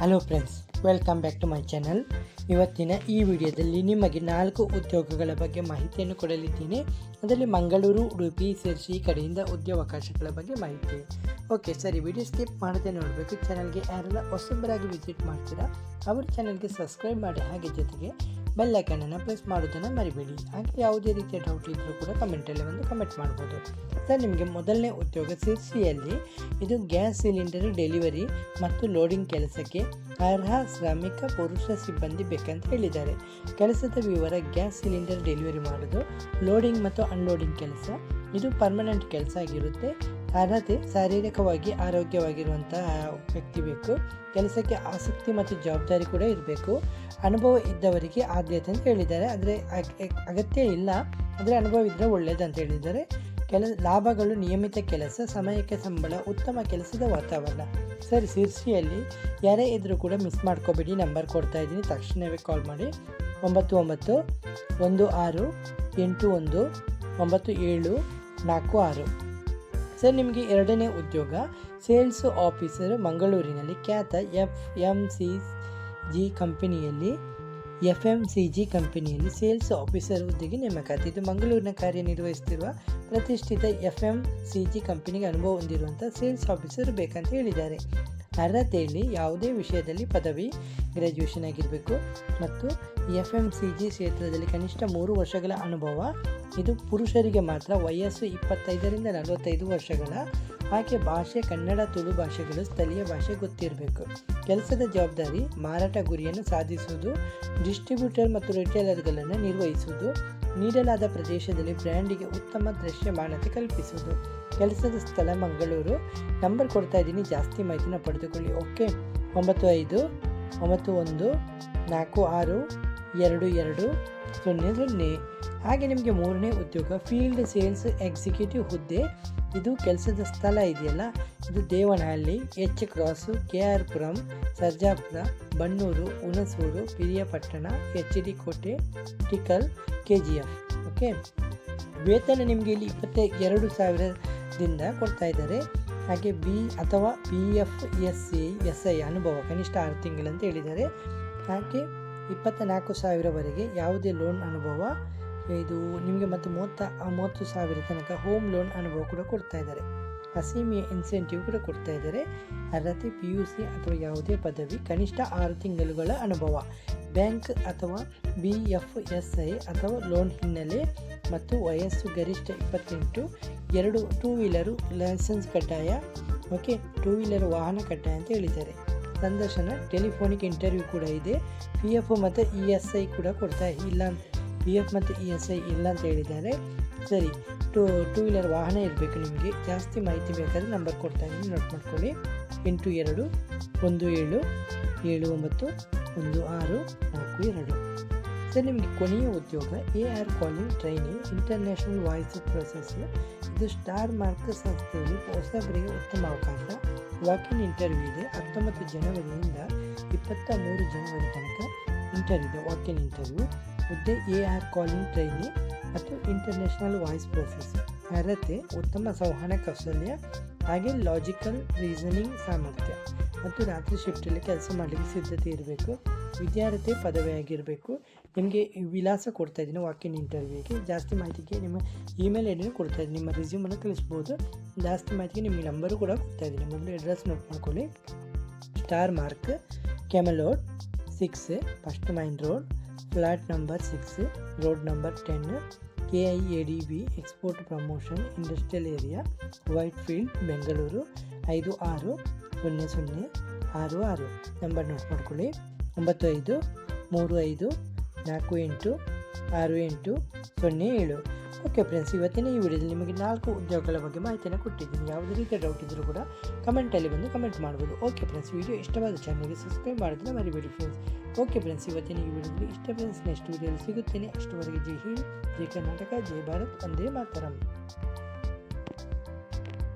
Hello friends welcome back to my channel ಇವತ್ತಿನ ಈ ವಿಡಿಯೋದಲ್ಲಿ ನಿಮಗೆ ನಾಲ್ಕು ಉದ್ಯೋಗಗಳ ಬಗ್ಗೆ ಮಾಹಿತಿಯನ್ನು ಕೊಡಲಿದ್ದೀನಿ. ಅದರಲ್ಲಿ ಮಂಗಳೂರು, ಉಡುಪಿ ಸೇರಿಸಿ ಕಡೆಯಿಂದ ಉದ್ಯೋಗಾವಕಾಶಗಳ ಬಗ್ಗೆ ಮಾಹಿತಿ. ಓಕೆ ಸರಿ, ವಿಡಿಯೋ ಸ್ಕಿಪ್ ಮಾಡದೆ ನೋಡಬೇಕು. ಚಾನಲ್ಗೆ ಯಾರೆಲ್ಲ ಹೊಸಬರಾಗಿ ವಿಸಿಟ್ ಮಾಡ್ತೀರಾ, ಅವ್ರ ಚಾನಲ್ಗೆ ಸಬ್ಸ್ಕ್ರೈಬ್ ಮಾಡಿ. ಹಾಗೆ ಜೊತೆಗೆ ಬೆಲ್ ಐಕನನ್ನು ಪ್ರೆಸ್ ಮಾಡೋದನ್ನು ಮರಿಬೇಡಿ. ಹಾಗೆ ಯಾವುದೇ ರೀತಿಯ ಡೌಟ್ ಇದ್ದರೂ ಕೂಡ ಕಮೆಂಟಲ್ಲಿ ಒಂದು ಕಮೆಂಟ್ ಮಾಡ್ಬೋದು. ಸರ್, ನಿಮಗೆ ಮೊದಲನೇ ಉದ್ಯೋಗ ಸಿರ್ಸಿಯಲ್ಲಿ ಇದು ಗ್ಯಾಸ್ ಸಿಲಿಂಡರ್ ಡೆಲಿವರಿ ಮತ್ತು ಲೋಡಿಂಗ್ ಕೆಲಸಕ್ಕೆ ಅರ್ಹ ಶ್ರಮಿಕ ಪುರುಷ ಸಿಬ್ಬಂದಿ ಬೇಕಂತ ಹೇಳಿದ್ದಾರೆ. ಕೆಲಸದ ವಿವರ ಗ್ಯಾಸ್ ಸಿಲಿಂಡರ್ ಡೆಲಿವರಿ ಮಾಡೋದು, ಲೋಡಿಂಗ್ ಮತ್ತು ಅನ್ಲೋಡಿಂಗ್ ಕೆಲಸ. ಇದು ಪರ್ಮನೆಂಟ್ ಕೆಲಸ ಆಗಿರುತ್ತೆ. ಅರ್ಹತೆ, ಶಾರೀರಿಕವಾಗಿ ಆರೋಗ್ಯವಾಗಿರುವಂತಹ ವ್ಯಕ್ತಿ ಬೇಕು. ಕೆಲಸಕ್ಕೆ ಆಸಕ್ತಿ ಮತ್ತು ಜವಾಬ್ದಾರಿ ಕೂಡ ಇರಬೇಕು. ಅನುಭವ ಇದ್ದವರಿಗೆ ಆದ್ಯತೆ ಅಂತ ಹೇಳಿದ್ದಾರೆ. ಆದರೆ ಅಗತ್ಯ ಇಲ್ಲ. ಆದರೆ ಅನುಭವ ಇದ್ದರೆ ಒಳ್ಳೆಯದು ಅಂತ ಹೇಳಿದ್ದಾರೆ. ಕೆಲ, ಲಾಭಗಳು ನಿಯಮಿತ ಕೆಲಸ, ಸಮಯಕ್ಕೆ ಸಂಬಳ, ಉತ್ತಮ ಕೆಲಸದ ವಾತಾವರಣ. ಸರಿ ಸಿರ್ಸಿಯಲ್ಲಿ ಯಾರೇ ಇದ್ದರೂ ಕೂಡ ಮಿಸ್ ಮಾಡ್ಕೋಬೇಡಿ. ನಂಬರ್ ಕೊಡ್ತಾ ಇದ್ದೀನಿ. ತಕ್ಷಣವೇ ಕಾಲ್ ಮಾಡಿ. ಒಂಬತ್ತು ಒಂಬತ್ತು ಒಂದು ಆರು ಎಂಟು ಒಂದು ಒಂಬತ್ತು ಏಳು ನಾಲ್ಕು ಆರು. ಸರ್, ನಿಮಗೆ ಎರಡನೇ ಉದ್ಯೋಗ. ಸೇಲ್ಸ್ ಆಫೀಸರ್ ಮಂಗಳೂರಿನಲ್ಲಿ ಖ್ಯಾತ ಎಫ್ ಎಂ ಸಿ ಜಿ ಕಂಪನಿಯಲ್ಲಿ, ಎಫ್ ಎಂ ಸಿ ಜಿ ಕಂಪನಿಯಲ್ಲಿ ಸೇಲ್ಸ್ ಆಫೀಸರ್ ಹುದ್ದೆಗೆ ನೇಮಕಾತಿ ಇದು ಮಂಗಳೂರಿನ ಕಾರ್ಯನಿರ್ವಹಿಸುತ್ತಿರುವ ಪ್ರತಿಷ್ಠಿತ ಎಫ್ ಎಂ ಸಿ ಜಿ ಕಂಪನಿಗೆ ಅನುಭವ ಹೊಂದಿರುವಂಥ ಸೇಲ್ಸ್ ಆಫೀಸರ್ ಬೇಕಂತ ಹೇಳಿದ್ದಾರೆ. ಅರ್ಹತೆಯಲ್ಲಿ ಯಾವುದೇ ವಿಷಯದಲ್ಲಿ ಪದವಿ ಗ್ರ್ಯಾಜುಯೇಷನ್ ಆಗಿರಬೇಕು. ಮತ್ತು ಎಫ್ ಎಂ ಸಿ ಜಿ ಕ್ಷೇತ್ರದಲ್ಲಿ ಕನಿಷ್ಠ ಮೂರು ವರ್ಷಗಳ ಅನುಭವ. ಇದು ಪುರುಷರಿಗೆ ಮಾತ್ರ ವಯಸ್ಸು ಇಪ್ಪತ್ತೈದರಿಂದ ನಲವತ್ತೈದು ವರ್ಷಗಳ. ಹಾಗೆ ಭಾಷೆ ಕನ್ನಡ, ತುಳು ಭಾಷೆಗಳು ಸ್ಥಳೀಯ ಭಾಷೆ ಗೊತ್ತಿರಬೇಕು. ಕೆಲಸದ ಜವಾಬ್ದಾರಿ ಮಾರಾಟ ಗುರಿಯನ್ನು ಸಾಧಿಸುವುದು ಡಿಸ್ಟ್ರಿಬ್ಯೂಟರ್ ಮತ್ತು ರಿಟೇಲರ್ಗಳನ್ನು ನಿರ್ವಹಿಸುವುದು. ನೀಡಲಾದ ಪ್ರದೇಶದಲ್ಲಿ ಬ್ರ್ಯಾಂಡಿಗೆ ಉತ್ತಮ ದೃಶ್ಯಮಾನತೆ ಕಲ್ಪಿಸುವುದು. ಕೆಲಸದ ಸ್ಥಳ ಮಂಗಳೂರು. ನಂಬರ್ ಕೊಡ್ತಾ ಇದ್ದೀನಿ. ಜಾಸ್ತಿ ಮಾಹಿತಿನ ಪಡೆದುಕೊಳ್ಳಿ. ಓಕೆ. ಒಂಬತ್ತು ಐದು, ಒಂಬತ್ತು ಒಂದು, ನಾಲ್ಕು ಆರು, ಎರಡು ಎರಡು, ಸೊನ್ನೆ ಸೊನ್ನೆ. ಹಾಗೆ ನಿಮಗೆ ಮೂರನೇ ಉದ್ಯೋಗ ಫೀಲ್ಡ್ ಸೇಲ್ಸ್ ಎಕ್ಸಿಕ್ಯೂಟಿವ್ ಹುದ್ದೆ. ಇದು ಕೆಲಸದ ಸ್ಥಳ ಇದೆಯಲ್ಲ, ಇದು Devanahalli, H cross, K R Puram, Sarjapura Bannur Hunsur, Piriyapatna, H D Kote, ಟಿಕಲ್, K G F. Okay ವೇತನ ನಿಮಗೆ ಇಲ್ಲಿ ಇಪ್ಪತ್ತ ಎರಡು ಸಾವಿರದಿಂದ ಕೊಡ್ತಾ ಇದ್ದಾರೆ. ಹಾಗೆ ಬಿ ಅಥವಾ B F S C S I ಅನುಭವ, ಕನಿಷ್ಠ ಆರು ತಿಂಗಳಂತ ಹೇಳಿದ್ದಾರೆ. ಹಾಗೆ ಇಪ್ಪತ್ತ ನಾಲ್ಕು ಸಾವಿರವರೆಗೆ ಯಾವುದೇ ಲೋನ್ ಅನುಭವ ಇದು ನಿಮಗೆ ಮತ್ತು ಮೂವತ್ತ ಮೂವತ್ತು ಸಾವಿರ ತನಕ ಹೋಮ್ ಲೋನ್ ಅನುಭವ ಕೂಡ ಕೊಡ್ತಾ ಇದ್ದಾರೆ. ಅಸೀಮಿಯ ಇನ್ಸೆಂಟಿವ್ ಕೂಡ ಕೊಡ್ತಾ ಇದ್ದಾರೆ. ಅರ್ಹತೆ ಪಿ ಯು ಸಿ ಅಥವಾ ಯಾವುದೇ ಪದವಿ, ಕನಿಷ್ಠ ಆರು ತಿಂಗಳುಗಳ ಅನುಭವ. ಬ್ಯಾಂಕ್ ಅಥವಾ ಬಿ ಎಫ್ ಎಸ್ ಐ ಅಥವಾ ಲೋನ್ ಹಿನ್ನೆಲೆ ಮತ್ತು ವಯಸ್ಸು ಗರಿಷ್ಠ ಇಪ್ಪತ್ತೆಂಟು, ಎರಡು ಟೂ ವೀಲರು ಲೈಸೆನ್ಸ್ ಕಡ್ಡಾಯ ಓಕೆ ಟೂ ವೀಲರ್ ವಾಹನ ಕಡ್ಡಾಯ ಅಂತ ಹೇಳಿದ್ದಾರೆ. ಸಂದರ್ಶನ ಟೆಲಿಫೋನಿಕ್ ಇಂಟರ್ವ್ಯೂ ಕೂಡ ಇದೆ. ಪಿ ಎಫ್ ಮತ್ತು ಇ ಎಸ್ ಐ ಕೂಡ ಕೊಡ್ತಾ ಇಲ್ಲ ಪಿ ಎಫ್ ಮತ್ತು ಇ ಎಸ್ ಐ ಇಲ್ಲ ಅಂತ ಹೇಳಿದ್ದಾರೆ. ಸರಿ, ಟೂ ಟೂ ವೀಲರ್ ವಾಹನ ಇರಬೇಕು ನಿಮಗೆ. ಜಾಸ್ತಿ ಮಾಹಿತಿ ಬೇಕಾದರೆ ನಂಬರ್ ಕೊಡ್ತಾ ಇದ್ದೀನಿ. ನೋಟ್ ಮಾಡ್ಕೊಳ್ಳಿ. ಎಂಟು, ಎರಡು, ಒಂದು, ಏಳು ಏಳು, ಒಂಬತ್ತು, ಒಂದು, ಆರು, ನಾಲ್ಕು, ಎರಡು. ಸರ್, ನಿಮಗೆ ಕೊನೆಯ ಉದ್ಯೋಗ, A R calling training international voice process ಇದು ಸ್ಟಾರ್ ಮಾರ್ಕ್ ಸಂಸ್ಥೆಯಲ್ಲಿ ಹೊಸಬರಿಗೆ ಉತ್ತಮ ಅವಕಾಶ. ವಾಕಿಂಗ್ ಇಂಟರ್ವ್ಯೂ ಇದೆ. ಹತ್ತೊಂಬತ್ತು ಜನವರಿಯಿಂದ ಇಪ್ಪತ್ತ ಮೂರು ಜನವರಿ ತನಕ ಇಂಟರ್ವ್ಯೂ ಇದೆ. Walking interview ಹುದ್ದೆ ಎ ಆರ್ ಕಾಲಿಂಗ್ ಟ್ರೈನಿಂಗ್ ಮತ್ತು ಇಂಟರ್ನ್ಯಾಷನಲ್ ವಾಯ್ಸ್ ಪ್ರೊಸೆಸ್ ಅರ್ಹತೆ ಉತ್ತಮ ಸಂವಹನ ಕೌಶಲ್ಯ ಹಾಗೆ ಲಾಜಿಕಲ್ ರೀಸನಿಂಗ್ ಸಾಮರ್ಥ್ಯ ಮತ್ತು ರಾತ್ರಿ ಶಿಫ್ಟಲ್ಲಿ ಕೆಲಸ ಮಾಡಲಿಕ್ಕೆ ಸಿದ್ಧತೆ ಇರಬೇಕು ವಿದ್ಯಾರ್ಥಿ ಪದವಿ ಆಗಿರಬೇಕು ನಿಮಗೆ ವಿಳಾಸ ಕೊಡ್ತಾ ಇದ್ದೀನಿ ವಾಕಿನ್ ಇಂಟರ್ವ್ಯೂಗೆ ಜಾಸ್ತಿ ಮಾಹಿತಿಗೆ ನಿಮ್ಮ ಇಮೇಲ್ ಐ ಡಿನೂ ಕೊಡ್ತಾ ಇದ್ದೀನಿ ನಿಮ್ಮ ರಿಸ್ಯೂಮನ್ನು ಕಳಿಸ್ಬೋದು ಜಾಸ್ತಿ ಮಾಹಿತಿಗೆ ನಿಮಗೆ ನಂಬರು ಕೂಡ ಕೊಡ್ತಾ ಇದ್ದೀನಿ ಮೊದಲು ಅಡ್ರೆಸ್ ನೋಟ್ ಮಾಡ್ಕೊಳ್ಳಿ ಸ್ಟಾರ್ ಮಾರ್ಕ್ ಕೆಮಲೋಡ್ six first main road flat number six, road number ten K I A D B export promotion industrial area Whitefield Bengaluru, ಐದು ಆರು ಸೊನ್ನೆ ಸೊನ್ನೆ ಆರು ಆರು. ನಂಬರ್ ನೋಟ್ ಮಾಡ್ಕೊಳ್ಳಿ. ಒಂಬತ್ತು ಐದು ಮೂರು ಐದು ನಾಲ್ಕು ಎಂಟು ಆರು ಎಂಟು ಸೊನ್ನೆ ಏಳು. ಓಕೆ ಫ್ರೆಂಡ್ಸ್ ಇವತ್ತಿನ ಈ ವಿಡಿಯೋದಲ್ಲಿ ನಿಮಗೆ ನಾಲ್ಕು ಉದ್ಯೋಗಗಳ ಬಗ್ಗೆ ಮಾಹಿತಿಯನ್ನು ಕೊಟ್ಟಿದ್ದೀನಿ. ಯಾವುದೇ ರೀತಿಯ ಡೌಟ್ ಇದ್ದರೂ ಕೂಡ ಕಮೆಂಟಲ್ಲಿ ಬಂದು ಕಮೆಂಟ್ ಮಾಡ್ಬೋದು. ಓಕೆ ಫ್ರೆಂಡ್ಸ್ ವಿಡಿಯೋ ಇಷ್ಟವಾದ ಚಾನಲ್ಗೆ ಸಬ್ಸ್ಕ್ರೈಬ್ ಮಾಡೋದನ್ನ ಮರಿಬೇಡಿ ಫ್ರೆಂಡ್ಸ್ ಓಕೆ ಫ್ರೆಂಡ್ಸ್ ಇವತ್ತಿನ ಈ ವಿಡಿಯೋದಲ್ಲಿ ಇಷ್ಟ ಫ್ರೆಂಡ್ಸ್ ನೆಕ್ಸ್ಟ್ ವಿಡಿಯೋದಲ್ಲಿ ಸಿಗುತ್ತೇನೆ. ಅಷ್ಟವರೆಗೆ ಜೈ ಹಿಂದ್, ಜೈ ಕರ್ನಾಟಕ, ಜೈ ಭಾರತ್. ಒಂದೇ ಮಾತರಂ.